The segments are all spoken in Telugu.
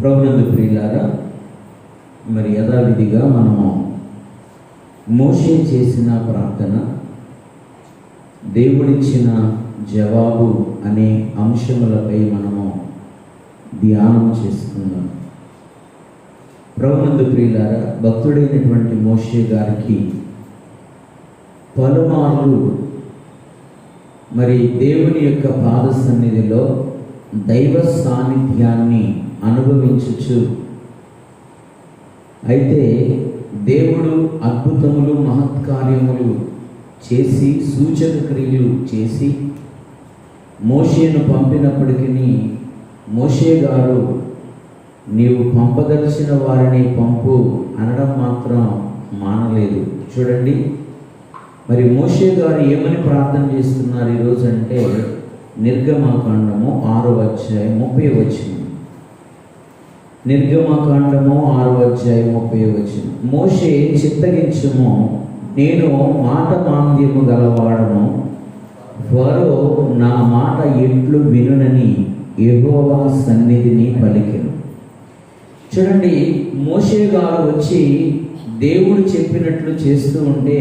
ప్రభునందు ప్రియులారా మరి యథావిధిగా మనము మోషే చేసిన ప్రార్థన దేవుడిచ్చిన జవాబు అనే అంశములపై మనము ధ్యానం చేసుకుందాం. ప్రభునందు ప్రియులారా భక్తుడైనటువంటి మోషే గారికి పలుమార్లు మరి దేవుని యొక్క పాద సన్నిధిలో దైవ సాన్నిధ్యాన్ని అనుభవించచ్చు అయితే దేవుడు అద్భుతములు మహత్కార్యములు చేసి సూచక క్రియలు చేసి మోషేను పంపినప్పటికీ మోషే గారు నీవు పంపదలిచిన వారిని పంపు అనడం మాత్రం మానలేదు. చూడండి. మరి మోషే గారు ఏమని ప్రార్థన చేస్తున్నారు ఈరోజు అంటే నిర్గమకాండము ఆరో అధ్యాయం ముప్పై వచ్చింది నిర్గమకాండము ఆరో అధ్యాయం ముప్పై వచ్చిన మోషే చిత్తగించము నేను మాట మాంద్యము గలవాడను. వారు నా మాట ఎట్లు వినునని ఎగోవా సన్నిధిని పలికెను. చూడండి మోషే గారు వచ్చి దేవుడు చెప్పినట్లు చేస్తూ ఉంటే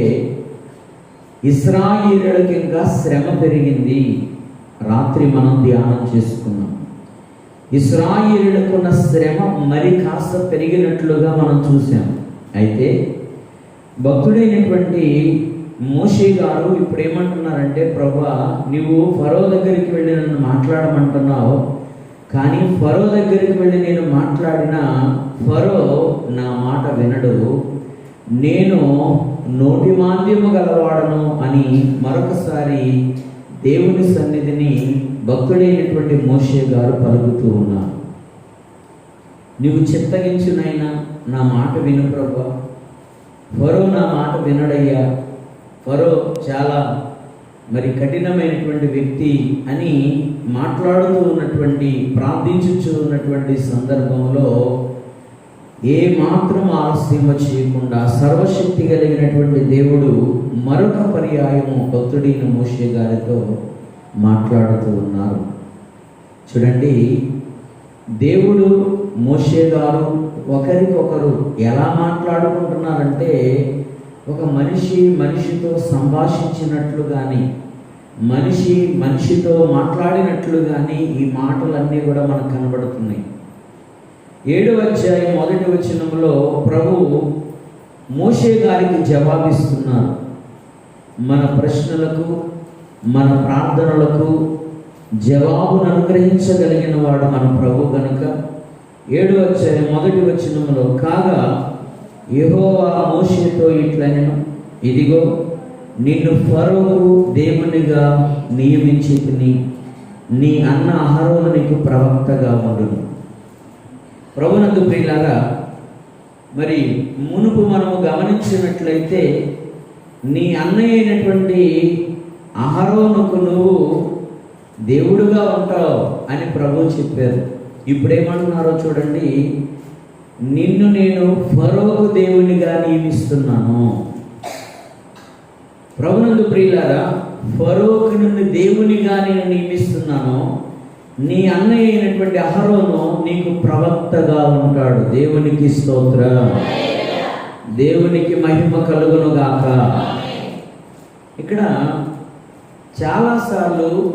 ఇస్రాయిలులకు ఇంకా శ్రమ పెరిగింది. రాత్రి మనం ధ్యానం చేసుకున్నాం ఇస్రాయిలుకున్న శ్రమ మరి కాస్త పెరిగినట్లుగా మనం చూసాం అయితే భక్తుడైనటువంటి మోషే గారు ఇప్పుడు ఏమంటున్నారంటే ప్రభా నువ్వు ఫరో దగ్గరికి వెళ్ళి నన్ను మాట్లాడమంటున్నావు. కానీ ఫరో దగ్గరికి వెళ్ళి నేను మాట్లాడిన ఫరో నా మాట వినడు. నేను నోటి మాంద్యము గలవాడను అని మరొకసారి దేవుని సన్నిధిని భక్తుడైనటువంటి మోషే గారు పలుకుతూ ఉన్నారు. నువ్వు చిత్తగించునైనా నా మాట విను ప్రభా. ఫరో నా మాట వినడయ్యా. ఫరో చాలా మరి కఠినమైనటువంటి వ్యక్తి అని మాట్లాడుతూ ఉన్నటువంటి ప్రార్థించుచూ ఉన్నటువంటి సందర్భంలో ఏ మాత్రం ఆలస్యమ చేయకుండా సర్వశక్తి కలిగినటువంటి దేవుడు మరొక పర్యాయము భక్తుడైన మోషే గారితో మాట్లాడుతూ ఉన్నారు. చూడండి దేవుడు మోషే గారు ఒకరికొకరు ఎలా మాట్లాడుకుంటున్నారంటే ఒక మనిషి మనిషితో సంభాషించినట్లు కానీ మనిషి మనిషితో మాట్లాడినట్లు కానీ ఈ మాటలన్నీ కూడా మనకు కనబడుతున్నాయి. ఏడు అధ్యాయ మొదటి వచనంలో ప్రభు మోషే గారికి జవాబిస్తున్నారు. మన ప్రశ్నలకు మన ప్రార్థనలకు జవాబును అనుగ్రహించగలిగిన వాడు మన ప్రభు కనుక ఏడు వచ్చే మొదటి వచనంలో కాగా యెహోవా మోషేతో ఇట్లనెను ఇదిగో నిన్ను ఫరోకు దేవునిగా నియమించి నీ అన్న అహరోను నీకు ప్రవక్తగా ఉండును. ప్రభునందు ప్రియులారా మరి మునుపు మనము గమనించినట్లయితే నీ అన్నయ్య అయినటువంటి అహరోనుకు నువ్వు దేవుడుగా ఉంటావు అని ప్రభు చెప్పారు. ఇప్పుడేమంటున్నారో చూడండి. నిన్ను నేను ఫరోకు దేవునిగా నియమిస్తున్నాను. ప్రభునందు ప్రియులారా ఫరోకు నిన్ను దేవునిగా నేను నియమిస్తున్నాను. నీ అన్నయ్య అయినటువంటి అహరోను నీకు ప్రవక్తగా ఉంటాడు. దేవునికి స్తోత్ర. దేవునికి మహిమ కలుగును గాక ఇక్కడ చాలాసార్లు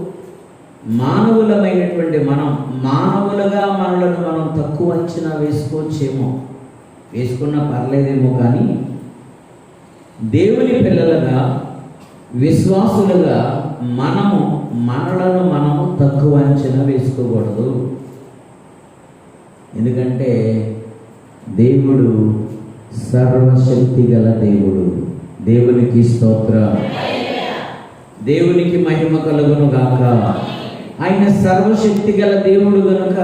మానవులమైనటువంటి మనం మానవులుగా మనలను మనం తక్కువ అంచనా వేసుకోవచ్చేమో. వేసుకున్నా పర్లేదేమో కానీ దేవుని పిల్లలుగా విశ్వాసులుగా మనము మనలను మనము తక్కువ అంచనా వేసుకోకూడదు. ఎందుకంటే దేవుడు సర్వశక్తి గల దేవుడు. దేవునికి స్తోత్ర. దేవునికి మహిమ కలుగును గాక. ఆయన సర్వశక్తి గల దేవుడు గనుక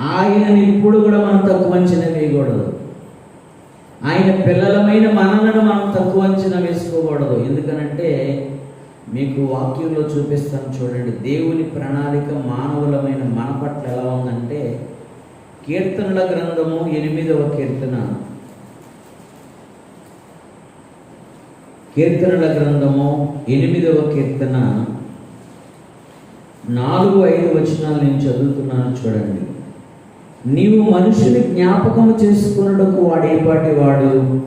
ఆయనని ఇప్పుడు కూడా మనం తక్కువ అంచనా వేయకూడదు. ఆయన పిల్లలమైన మనలను మనం తక్కువ అంచనా వేసుకోకూడదు. ఎందుకనంటే మీకు వాక్యంలో చూపిస్తాను చూడండి. దేవుని ప్రణాళిక మానవులమైన మన పట్ల ఎలా ఉందంటే కీర్తనల గ్రంథము ఎనిమిదవ కీర్తన. కీర్తనల గ్రంథము ఎనిమిదవ కీర్తన. నాలుగు ఐదు వచనాలు నేను చదువుతున్నాను చూడండి. నీవు మనుషుని జ్ఞాపకము చేసుకున్నటకు వాడేపాటి వాడు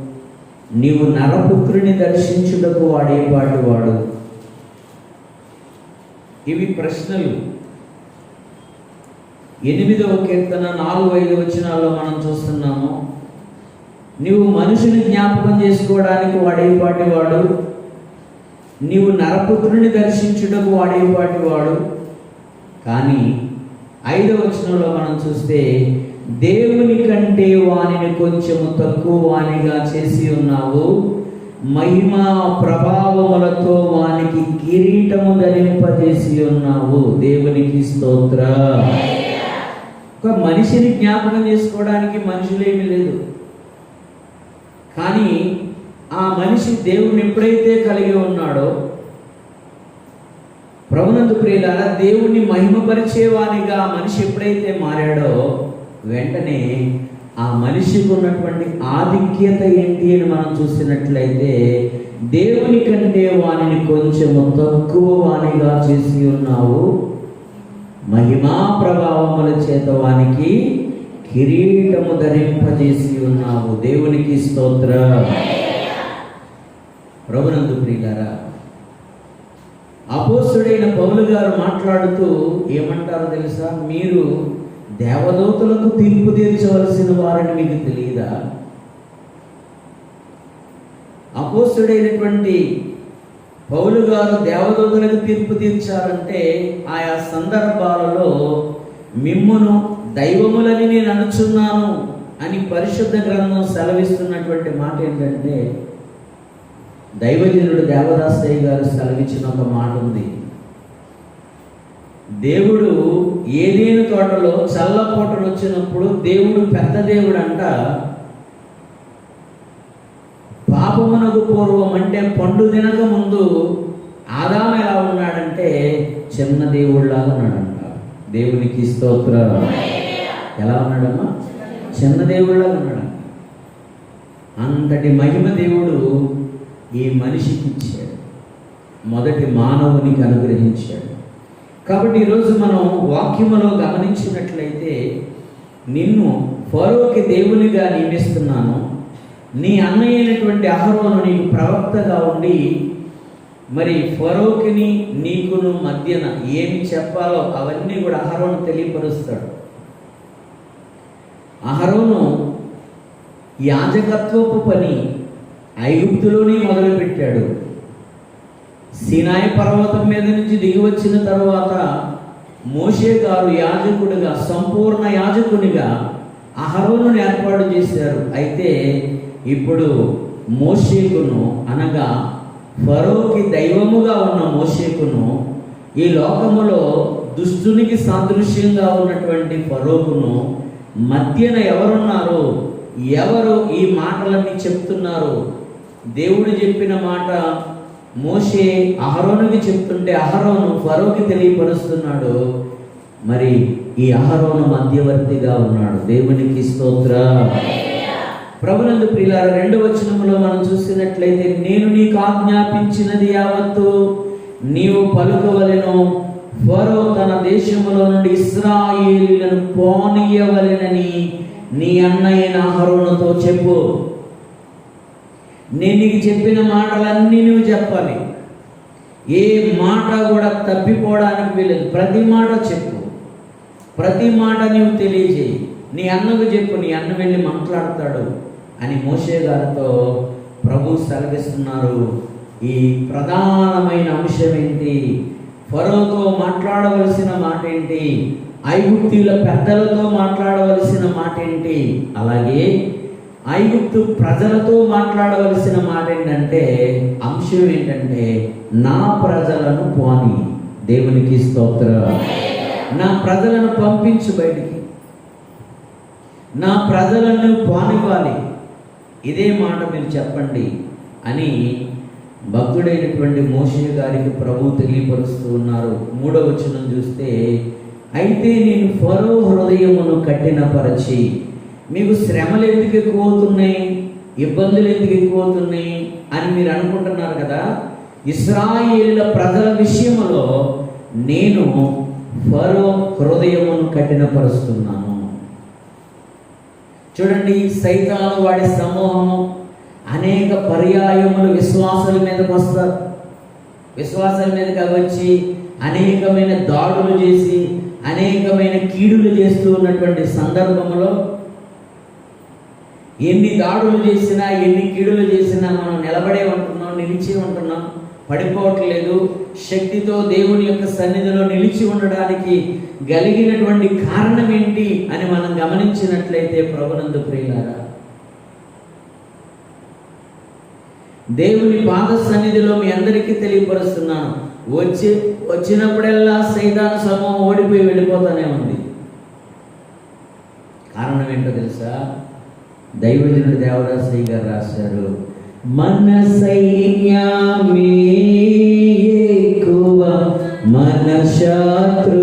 నీవు నరపుత్రుని దర్శించుటకు వాడేపాటి వాడు. ఇవి ప్రశ్నలు. ఎనిమిదవ కీర్తన నాలుగు ఐదు వచనాల్లో మనం చూస్తున్నాం నీవు మనుషుని జ్ఞాపకం చేసుకోవడానికి వాడేపాటి వాడు. నీవు నరపుత్రుని దర్శించుటకు వాడేపాటి వాడు. కానీ ఐదవ వచనంలో మనం చూస్తే దేవుని కంటే వానిని కొంచెము తక్కువ వానిగా చేసి ఉన్నావు. మహిమా ప్రభావములతో వానికి కిరీటము ధరింపజేసి ఉన్నావు. దేవునికి స్తోత్ర. ఒక మనిషిని జ్ఞాపకం చేసుకోవడానికి మనుషులేమీ లేదు. కానీ ఆ మనిషి దేవుని ఎప్పుడైతే కలిగి ఉన్నాడో ప్రభునందు ప్రియులారా దేవుణ్ణి మహిమపరిచేవానిగా ఆ మనిషి ఎప్పుడైతే మారాడో వెంటనే ఆ మనిషికి ఉన్నటువంటి ఆధిక్యత ఏంటి అని మనం చూసినట్లయితే దేవుని కంటే వానిని కొంచెము తక్కువ వానిగా చేసి ఉన్నావు. మహిమా ప్రభావముల చేత వానికి కిరీటము ధరింపజేసి ఉన్నావు. దేవునికి స్తోత్ర. ప్రభునందు ప్రియులారా అపోసుడైన పౌలు గారు మాట్లాడుతూ ఏమంటారో తెలుసా? మీరు దేవదూతలకు తీర్పు తీర్చవలసిన వారని మీకు తెలియదా? అపోసుడైనటువంటి పౌలు గారు దేవదూతలకు తీర్పు తీర్చారంటే ఆయా సందర్భాలలో మిమ్మును దైవములని నేను అనుచున్నాను అని పరిశుద్ధ గ్రంథం సెలవిస్తున్నటువంటి మాట ఏంటంటే దైవజనుడు దేవదాసయ్య గారు సెలవిచ్చిన ఒక మాట ఉంది. దేవుడు ఏదేను తోటలో చల్లపోటలు వచ్చినప్పుడు దేవుడు పెద్ద దేవుడు అంట పాపమునకు పూర్వం అంటే పండు తినక ముందు ఆదాము ఎలా ఉన్నాడంటే చిన్న దేవుళ్ళలాగా ఉన్నాడంట. దేవునికి స్తోత్ర. ఎలా ఉన్నాడమ్మా? చిన్న దేవుళ్ళగా ఉన్నాడు? అంతటి మహిమ దేవుడు ఈ మనిషికి ఇచ్చాడు. మొదటి మానవునికి అనుగ్రహించాడు. కాబట్టి ఈరోజు మనం వాక్యములో గమనించినట్లయితే నిన్ను ఫరోకి దేవునిగా నియమిస్తున్నాను. నీ అన్నయ్య అయినటువంటి అహరోను నీకు ప్రవక్తగా ఉండి మరి ఫరోకిని నీకును మధ్యన ఏమి చెప్పాలో అవన్నీ కూడా అహరోను తెలియపరుస్తాడు. అహరోను యాజకత్వపు పని ఐగుప్తులోనే మొదలుపెట్టాడు. సినాయి పర్వతం మీద నుంచి దిగి వచ్చిన తర్వాత మోషే గారు యాజకుడిగా సంపూర్ణ యాజకునిగా అహరోను ఏర్పాటు చేశారు. అయితే ఇప్పుడు మోషేకును అనగా ఫరోకి దైవముగా ఉన్న మోషేకును ఈ లోకములో దుష్టునికి సాదృశ్యంగా ఉన్నటువంటి ఫరోకును మధ్యన ఎవరున్నారు ఎవరు ఈ మాటలన్నీ చెప్తున్నారు దేవుడు చెప్పిన మాట మోషే అహరోనుకి చెప్తుంటే అహరోను ఫరోకి తెలియపరుస్తున్నాడు. మరి ఈ అహరోను మధ్యవర్తిగా ఉన్నాడు. దేవునికి స్తోత్ర. ప్రభునందు ప్రియులార రెండు వచనములో మనం చూసినట్లయితే నేను నీకు ఆజ్ఞాపించినది యావత్తు నీవు పలుకవలను. ఫరో తన దేశములో నుండి ఇస్రాయేలీలను పోనీయవలెనని నీ అన్నయ్యన అహరోనుతో చెప్పు. నేను నీకు చెప్పిన మాటలన్నీ నువ్వు చెప్పాలి. ఏ మాట కూడా తప్పిపోవడానికి వీలేదు. ప్రతి మాట చెప్పు. ప్రతి మాట నీవు తెలియజేయి. నీ అన్నకు చెప్పు నీ అన్న వెళ్ళి మాట్లాడతాడు అని మోసే గారితో ప్రభు సెలవిస్తున్నారు. ఈ ప్రధానమైన అంశం ఏంటి? ఫరోతో మాట్లాడవలసిన మాట ఏంటి ఐగుప్తుల పెద్దలతో మాట్లాడవలసిన మాట ఏంటి అలాగే ఐగుప్తు ప్రజలతో మాట్లాడవలసిన మాట ఏంటంటే అంశం ఏంటంటే నా ప్రజలను పోని దేవునికి స్తోత్ర. నా ప్రజలను పంపించు బయటికి. నా ప్రజలను పోనివ్వాలి. ఇదే మాట మీరు చెప్పండి అని భక్తుడైనటువంటి మోషే గారికి ప్రభు తెలియపరుస్తూ ఉన్నారు. మూడవ వచనం చూస్తే అయితే నేను ఫరో హృదయమును కఠినపరచి మీకు శ్రమలు ఎందుకు ఎక్కువ అవుతున్నాయి ఇబ్బందులు ఎందుకు ఎక్కువ అవుతున్నాయి అని మీరు అనుకుంటున్నారు కదా? ఇస్రాయేలీల ప్రజల విషయంలో నేను ఫరో హృదయమును కఠినపరుస్తున్నాను. చూడండి సైతాను వాడి సమూహము అనేక పర్యాయములు విశ్వాసాల మీదకి వస్తారు. విశ్వాసాల మీదకి వచ్చి అనేకమైన దాడులు చేసి అనేకమైన కీడులు చేస్తూ ఉన్నటువంటి సందర్భంలో ఎన్ని దాడులు చేసినా ఎన్ని కీడులు చేసినా మనం నిలబడే ఉంటున్నాం నిలిచి ఉంటున్నాం. పడిపోవట్లేదు. శక్తితో దేవుని యొక్క సన్నిధిలో నిలిచి ఉండడానికి కలిగినటువంటి కారణం ఏంటి అని మనం గమనించినట్లయితే ప్రభునందు ప్రియులారా దేవుని పాద సన్నిధిలో మీ అందరికీ తెలియపరుస్తున్నాను. వచ్చి వచ్చినప్పుడల్లా సైతాన సమూహం ఓడిపోయి వెళ్ళిపోతానే ఉంది. కారణం ఏంటో తెలుసా? దైవజనుడు దేవదాసయ్య గారు రాశారు మన సైన్యమే ఎక్కువ మన శత్రు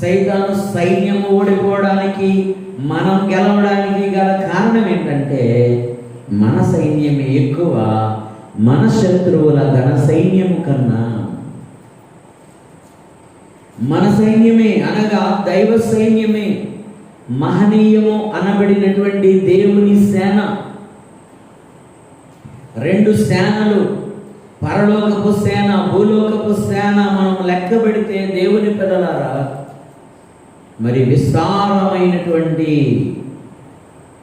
సైతాను సైన్యం ఓడిపోవడానికి మనం గెలవడానికి గల కారణం ఏంటంటే మన సైన్యమే ఎక్కువ మన శత్రువుల ఘన సైన్యము కన్నా. మన సైన్యమే అనగా దైవ సైన్యమే మహనీయము అనబడినటువంటి దేవుని సేన. రెండు సేనలు పరలోకపు సేన భూలోకపు సేన మనం లెక్క పెడితే దేవుని పిల్లలారా మరి విస్తారమైనటువంటి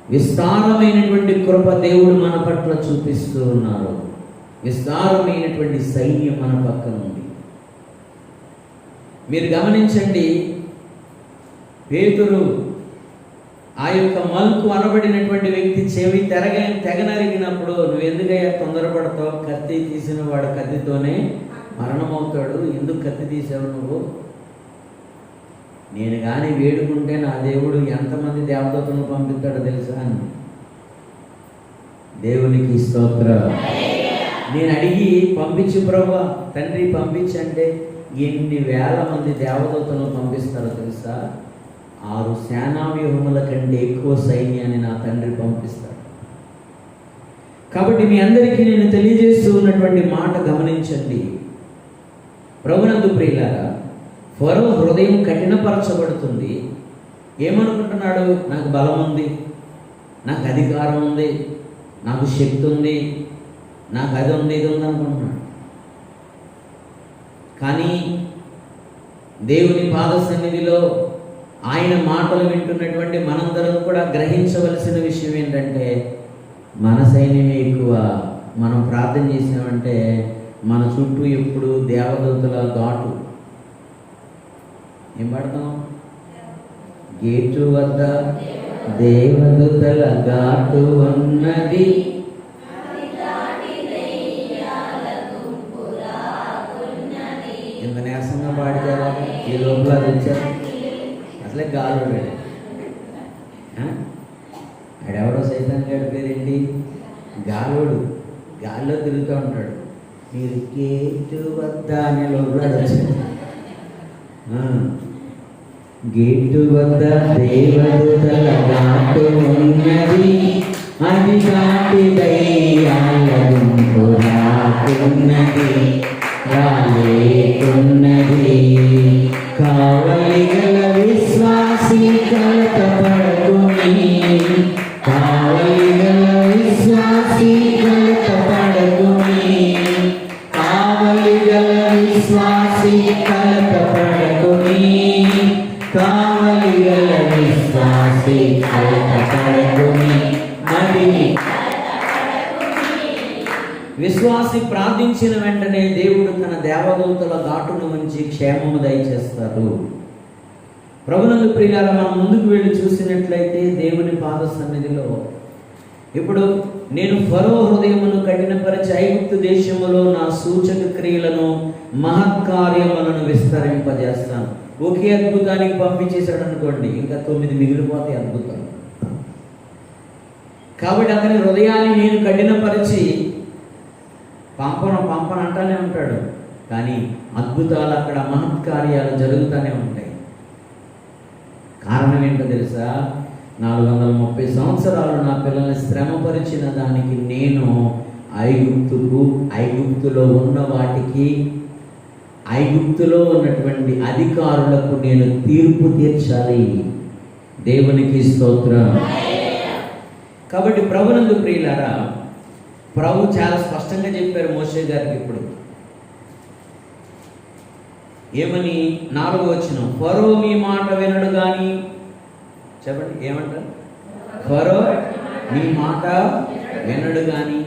విస్తారమైనటువంటి కృప దేవుడు మన పట్ల చూపిస్తూ ఉన్నారు. విస్తారమైనటువంటి సైన్యం మన పక్కన ఉంది. మీరు గమనించండి పేతురు ఆ యొక్క మలుపు అనబడినటువంటి వ్యక్తి చెవి తెరగ తెగనరిగినప్పుడు నువ్వు ఎందుకయ్యా తొందరపడతావు? కత్తి తీసిన వాడు కత్తితోనే మరణమవుతాడు. ఎందుకు కత్తి తీసావు నువ్వు? నేను కానీ వేడుకుంటే నా దేవుడు ఎంతమంది దేవదూతలను పంపిస్తాడో తెలుసా అని. దేవునికి స్తోత్ర. నేను అడిగి పంపించు ప్రభా తండ్రి పంపించంటే ఎన్ని వేల మంది దేవదూతలను పంపిస్తారో తెలుసా? ఆరు సేనా వ్యూహముల కంటే ఎక్కువ సైన్యాన్ని నా తండ్రి పంపిస్తాడు. కాబట్టి మీ అందరికీ నేను తెలియజేస్తూ ఉన్నటువంటి మాట గమనించండి. ప్రభునందు ప్రియులారా ఫరో హృదయం కఠినపరచబడుతుంది. ఏమనుకుంటున్నాడు? నాకు బలం ఉంది. నాకు అధికారం ఉంది. నాకు శక్తి ఉంది. నాకు అది ఉంది ఇది ఉంది అనుకుంటున్నాడు. కానీ దేవుని పాద సన్నిధిలో ఆయన మాటలు వింటున్నటువంటి మనందరం కూడా గ్రహించవలసిన విషయం ఏంటంటే మన సైన్యమే ఎక్కువ. మనం ప్రార్థన చేసినామంటే మన చుట్టూ ఎప్పుడు దేవదూతల ఘాటు. ఏం పడతాం? గేటు వద్ద దేవదూతల ఘాటు ఉన్నది. ఎంత నీరసంగా పాడిచారా? ఈ లోపల అది వచ్చారు. అసలే గాలు ఆడెవడో సైతాన్ గారి పేరేంటి? గాలోడు. గాల్లో తిరుగుతూ ఉంటాడు. మీరు గేటు వద్ద అనే లోపల అది వచ్చింది గేటు వద్ద దేవదూతల ఘాటు ఉన్నది. అది దాటి దయ్యాల గుంపు రాకున్నది రాలేకున్నది. కావలి గల విశ్వాసి ప్రార్థించిన వెంటనే దేవుడు తన దేవదూతల దాటును ఉంచి క్షేమము దయచేస్తారు ప్రభునందు ప్రియాల మనం ముందుకు వెళ్ళి చూసినట్లయితే దేవుని పాద సన్నిధిలో ఇప్పుడు నేను ఫరో హృదయమును కఠినపరిచి ఐగుప్తు దేశములో నా సూచక క్రియలను మహత్కార్యములను విస్తరింపజేస్తాను. ఒకే అద్భుతానికి పంపించేశాడు అనుకోండి ఇంకా తొమ్మిది మిగిలిపోతాయి అద్భుతం కాబట్టి అతని హృదయాన్ని నేను కఠినపరిచి పంపను పంపను అంటానే ఉంటాడు. కానీ అద్భుతాలు అక్కడ మహత్కార్యాలు జరుగుతూనే ఉంటాయి. కారణం ఏంటో తెలుసా? నాలుగు వందల ముప్పై సంవత్సరాలు నా పిల్లల్ని శ్రమపరిచిన దానికి నేను ఐగుప్తుకు ఐగుప్తులో ఉన్న వాటికి ఐగుప్తులో ఉన్నటువంటి అధికారులకు నేను తీర్పు తీర్చాలి. దేవునికి స్తోత్రం. కాబట్టి ప్రభునందు ప్రియులారా ప్రభు చాలా స్పష్టంగా చెప్పారు మోసే గారికి ఇప్పుడు. ఏమని? నాలుగో వచ్చిన ఫరో మీ మాట వినడు కానీ చెప్పండి ఏమంటారు? ఫరో మీ మాట వినడు కానీ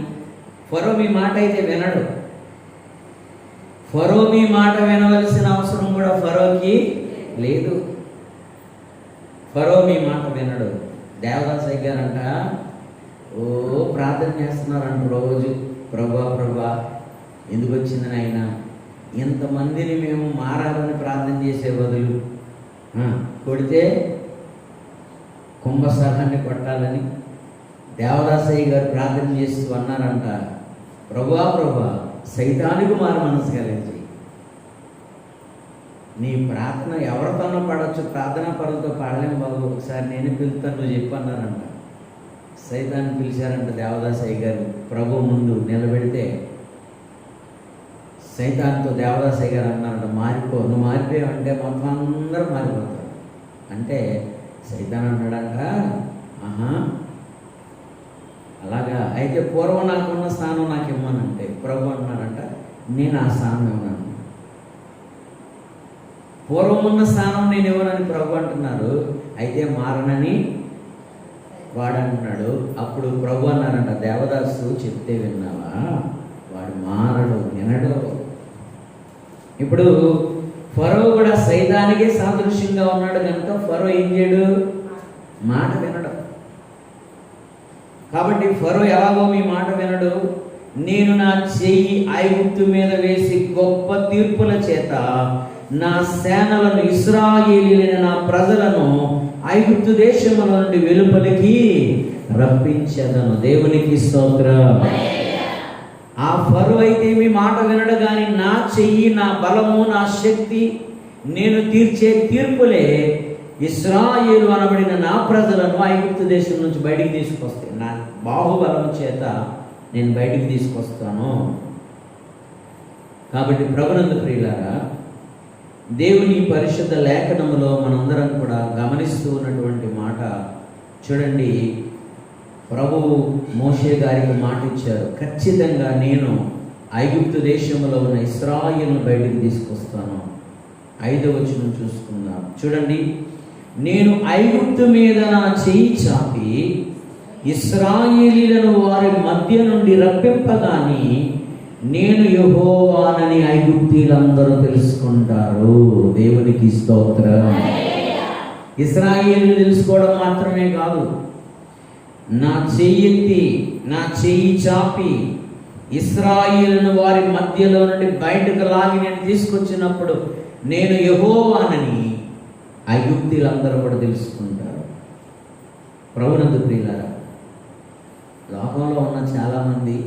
ఫరో మీ మాట అయితే వినడు. ఫరో మీ మాట వినవలసిన అవసరం కూడా ఫరోకి లేదు. ఫరో మీ మాట వినడు. దేవదాస్ అయ్యారంట ఓ ప్రార్థన చేస్తున్నారంట రోజు. ప్రభా ప్రభా ఎందుకు వచ్చింది నాయన? ఇంతమందిని మేము మారాలని ప్రార్థన చేసే బదులు కొడితే కుంభస్థలాన్ని కొట్టాలని దేవదాసయ్య గారు ప్రార్థన చేస్తూ అన్నారంట. ప్రభా ప్రభా సైతానికి మారు మనసు కలిగించి నీ ప్రార్థన ఎవరితోనో పడవచ్చు ప్రార్థనా పరులతో పాడలేం బాబు ఒకసారి నేను పిలుతాను నువ్వు చెప్పన్నారంట సైతాన్ని పిలిచారంట దేవదాసయ్య గారు ప్రభు ముందు నిలబెడితే సైతాన్తో దేవదాసయ్య గారు అన్నారంట మారిపో నువ్వు మారిపోయావంటే మొత్తం అందరూ మారిపోతారు. అంటే సైతాన్ అన్నాడంట ఆహా అలాగా అయితే పూర్వం నాకున్న స్థానం నాకు ఇవ్వనంటే ప్రభు అన్నాడంట నేను ఆ స్థానం ఇవ్వను. పూర్వం ఉన్న స్థానం నేను ఇవ్వనని ప్రభు అంటున్నారు అయితే మారనని వాడు అంటున్నాడు అప్పుడు ప్రభు అన్నారంట దేవదాసు చెప్తే విన్నావా? వాడు మారడు వినడు. ఇప్పుడు ఫరో కూడా సైతానికే సాదృశ్యంగా ఉన్నాడు కనుక ఫరో ఏం చేయడు? మాట వినడు. కాబట్టి ఫరో ఎలాగో మీ మాట వినడు. నేను నా చెయ్యి ఐగుప్తు మీద వేసి గొప్ప తీర్పుల చేత నా సేనలను ఇస్రాయేలీలైన నా ప్రజలను ఐగుప్తు దేశముల నుండి వెలుపలికి రప్పించదను. దేవునికి స్తోత్రం. ఆ ఫరు అయితే మీ మాట వినడు కానీ నా చెయ్యి నా బలము నా శక్తి నేను తీర్చే తీర్పులే ఇస్రాయేలు అనబడిన నా ప్రజలను ఐగుప్తు దేశం నుంచి బయటికి తీసుకొస్తే నా బాహుబలం చేత నేను బయటికి తీసుకొస్తాను. కాబట్టి ప్రభునందు ప్రియులారా దేవుని పరిశుద్ధ లేఖనములో మనందరం కూడా గమనిస్తూ ఉన్నటువంటి మాట చూడండి. ప్రభువు మోషే గారికి మాట ఇచ్చారు ఖచ్చితంగా నేను ఐగుప్తు దేశంలో ఉన్న ఇస్రాయిల్ను బయటికి తీసుకొస్తాను. ఐదవ వచనం చూసుకుందాం. చూడండి. నేను ఐగుప్తు మీద నా చేయి చాపి ఇస్రాయేలీలను వారి మధ్య నుండి రప్పింపగాని నేను యహోవానని ఐగుప్తీలందరూ తెలుసుకుంటారు. దేవునికి స్తోత్రం. ఇస్రాయేలు తెలుసుకోవడం మాత్రమే కాదు. నా చెయ్యెత్తి నా చెయ్యి చాపి ఇస్రాయిల్ను వారి మధ్యలో నుండి బయటకు లాగి నేను తీసుకొచ్చినప్పుడు నేను యహోవానని ఐగుప్తీలందరూ కూడా తెలుసుకుంటారు. ప్రభునందు ప్రియులారా లోకంలో ఉన్న చాలామంది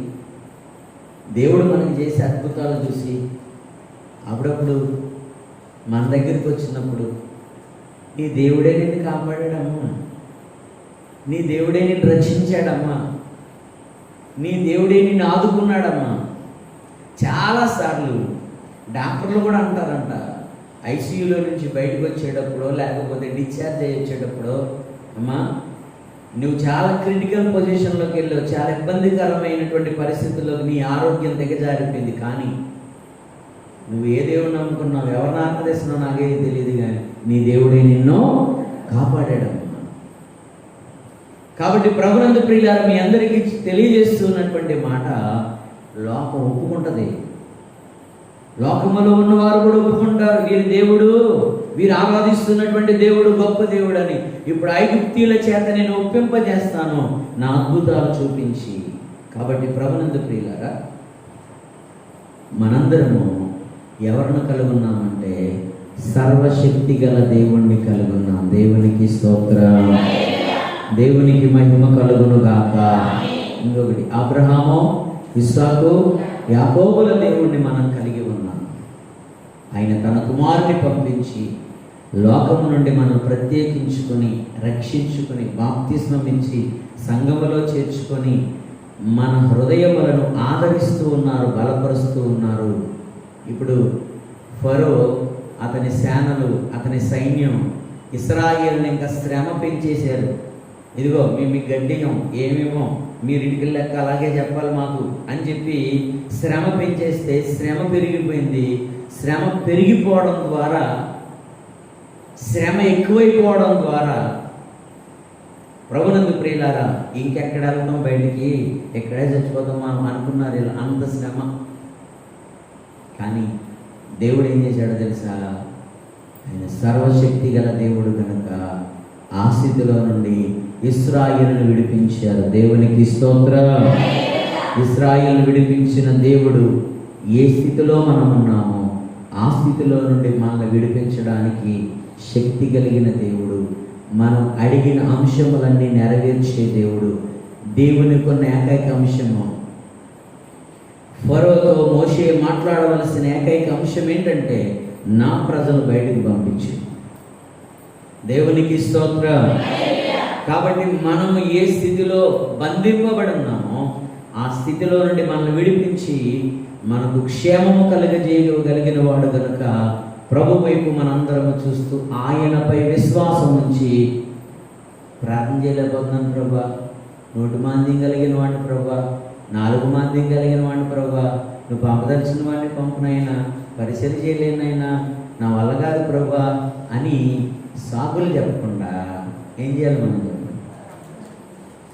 దేవుడు మనకి చేసే అద్భుతాలు చూసి అప్పుడప్పుడు మన దగ్గరికి వచ్చినప్పుడు నీ దేవుడే నిన్ను కాపాడాడమ్మా. నీ దేవుడే నిన్ను రక్షించాడమ్మా. నీ దేవుడే నిన్ను ఆదుకున్నాడమ్మా. చాలాసార్లు డాక్టర్లు కూడా అంటారంట ఐసీయూలో నుంచి బయటకు వచ్చేటప్పుడు లేకపోతే డిశ్చార్జ్ అయ్యి వచ్చేటప్పుడు అమ్మా నువ్వు చాలా క్రిటికల్ పొజిషన్లోకి వెళ్ళావు చాలా ఇబ్బందికరమైనటువంటి పరిస్థితుల్లో నీ ఆరోగ్యం దిగజారిపోయింది. కానీ నువ్వు ఏ దేవుడు నమ్ముకున్నావు? ఎవరిని ఆరాధిస్తున్నావు? నాకే తెలియదు కానీ నీ దేవుడే నిన్ను కాపాడాడు. కాబట్టి ప్రభునందు ప్రియులారు మీ అందరికీ తెలియజేస్తున్నటువంటి మాట లోకం ఒప్పుకుంటది. లోకములో ఉన్నవారు కూడా ఒప్పుకుంటారు. వీరి దేవుడు వీరు ఆరాధిస్తున్నటువంటి దేవుడు గొప్ప దేవుడు అని ఇప్పుడు ఐగుప్తీల చేత నేను ఒప్పింపజేస్తాను. నా అద్భుతాలు చూపించి. కాబట్టి ప్రభునందు ప్రియులారా మనందరము ఎవరిని కలుగున్నామంటే సర్వశక్తి గల దేవుణ్ణి కలుగున్నాం. దేవునికి స్తోత్ర. దేవునికి మహిమ కలుగును గాక ఇంకొకటి అబ్రహాము ఇస్సాకు యాకోబుల దేవుణ్ణి మనం కలిగి ఉన్నాం. ఆయన తన కుమారుని పంపించి లోకము నుండి మనం ప్రత్యేకించుకొని రక్షించుకొని బాప్తిస్మం ఇచ్చి సంఘములో చేర్చుకొని మన హృదయములను ఆదరిస్తూ ఉన్నారు బలపరుస్తూ ఉన్నారు. ఇప్పుడు ఫరో అతని సేనలు అతని సైన్యం ఇస్రాయేల్ని ఇంకా శ్రమ పెంచేశారు. ఇదిగో మేము మీకు గడ్డియం ఏమేమో మీరు ఇంటికి లెక్క అలాగే చెప్పాలి మాకు అని చెప్పి శ్రమ పెంచేస్తే శ్రమ పెరిగిపోయింది. శ్రమ పెరిగిపోవడం ద్వారా శ్రమ ఎక్కువైపోవడం ద్వారా ప్రభునందు ప్రియులారా ఇంకెక్కడ వెళ్తాం బయటికి? ఎక్కడే చచ్చిపోతాం మనం అనుకున్నారు ఇలా అంత శ్రమ. కానీ దేవుడు ఏం చేశాడో తెలుసా? ఆయన సర్వశక్తి గల దేవుడు కనుక ఆ స్థితిలో నుండి ఇస్రాయిల్ను విడిపించారు. దేవునికి స్తోత్రం. ఇస్రాయిల్ను విడిపించిన దేవుడు ఏ స్థితిలో మనం ఉన్నామో ఆ స్థితిలో నుండి మనల్ని విడిపించడానికి శక్తి కలిగిన దేవుడు. మనం అడిగిన అంశములన్నీ నెరవేర్చే దేవుడు. దేవుని కొన్ని ఏకైక అంశము. ఫరోతో మోషే మాట్లాడవలసిన ఏకైక అంశం ఏంటంటే నా ప్రజలు బయటికి పంపించు. దేవునికి స్తోత్రం. కాబట్టి మనం ఏ స్థితిలో బంధింపబడి ఉన్నామో ఆ స్థితిలో నుండి మనల్ని విడిపించి మనకు క్షేమము కలుగజేయగలిగిన వాడు కనుక ప్రభు వైపు మనందరము చూస్తూ ఆయనపై విశ్వాసం ఉంచి ప్రార్థన చేయలేకపోతున్నాను ప్రభా. నోటి మాంద్యం కలిగిన వాడిని ప్రభా. నాలుగు మాంద్యం కలిగిన వాడిని ప్రభా. నువ్వు పంపదలిచిన వాడిని పంపునైనా పరిశీలి చేయలేనైనా నా వల్ల కాదు ప్రభా అని సాకులు చెప్పకుండా ఏం చేయాలి మనం?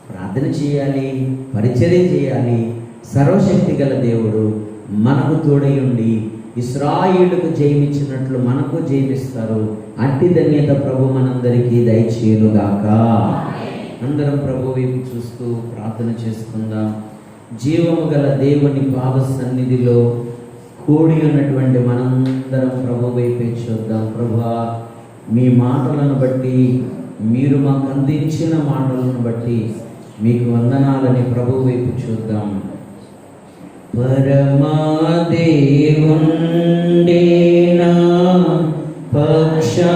ప్రార్థన చేయాలి పరిచర్య చేయాలి. సర్వశక్తి గల దేవుడు మనకు తోడై ఉండి ఇస్రాయిలకు జయమిచ్చినట్లు మనకు జయమిస్తారు. అట్టి ధన్యత ప్రభు మనందరికీ దయచేయునుగాక. అందరం ప్రభు వైపు చూస్తూ ప్రార్థన చేసుకుందాం. జీవము గల దేవుని భావ సన్నిధిలో కూడి ఉన్నటువంటి మనందరం ప్రభు వైపే చూద్దాం. ప్రభా మీ మాటలను బట్టి మీరు మాకు అందించిన మాటలను బట్టి మీకు వందనాలని ప్రభు వైపు చూద్దాం. പരമാദേവുണ്ടേന പക്ഷാമയുണ്ട്